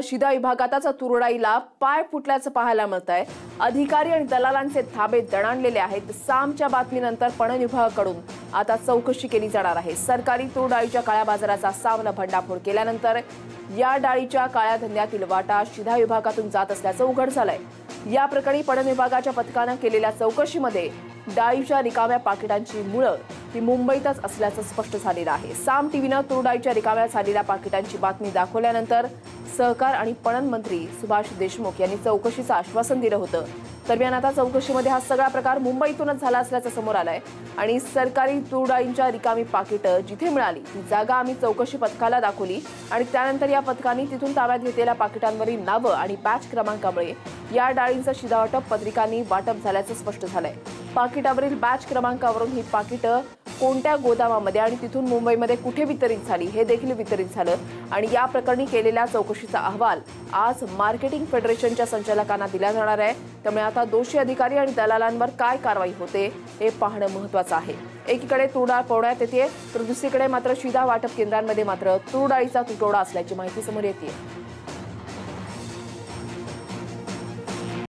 शिदा विभागाचा तुरडाईला पाय फुटल्याचं पाहायला मिळत आहे अधिकारी आणि दलालांचे थाबे दणाणलेले आहेत. सामच्या बातमीनंतर पणन विभागाकडून आता चौकशी केली जाणार आहे. सरकारी तूर डाळीच्या काळ्या बाजाराचा सामना भंडाफोड केल्यानंतर या डाळीच्या काळ्या धंद्यातील वाटा शिधा विभागातून जात असल्याचं उघड झालंय. या प्रकरणी पणन विभागाच्या पथकानं केलेल्या चौकशीमध्ये डाळीच्या रिकाम्या पाकिटांची मुळं ही मुंबईतच असल्याचं स्पष्ट झालेलं आहे. साम टीव्हीनं तुरडाईच्या डाळीच्या रिकाम्या झालेल्या पाकिटांची बातमी दाखवल्यानंतर सहकार आणि पणन मंत्री सुभाष देशमुख यांनी चौकशीचं आश्वासन दिलं होतं. दरम्यान आता चौकशीमध्ये हा सगळा प्रकार मुंबईतूनच झाला असल्याचं समोर आलंय आणि सरकारी तुरडाईंच्या रिकामी पाकिटं जिथे मिळाली ती जागा आम्ही चौकशी पथकाला दाखवली आणि त्यानंतर या पथकाने तिथून ताब्यात घेतलेल्या पाकिटांवरील नावं आणि बॅच क्रमांकामुळे या डाळींचं शिधावाटप पत्रिकांनी वाटप झाल्याचं स्पष्ट झालंय. पाकिटावरील बॅच क्रमांकावरून ही पाकिटं कोणत्या गोदामामध्ये आणि तिथून मुंबईमध्ये कुठे वितरित झाली हे देखील वितरित झालं. आणि या प्रकरणी केलेल्या चौकशीचा अहवाल आज मार्केटिंग फेडरेशनच्या संचालकांना दिला जाणार आहे. त्यामुळे आता दोषी अधिकारी आणि दलालांवर काय कारवाई होते हे पाहणं महत्वाचं आहे. एकीकडे तुरडाळ पवण्यात येते तर दुसरीकडे मात्र शिधा वाटप केंद्रांमध्ये मात्र तुरडाळीचा तुटवडा असल्याची माहिती समोर येते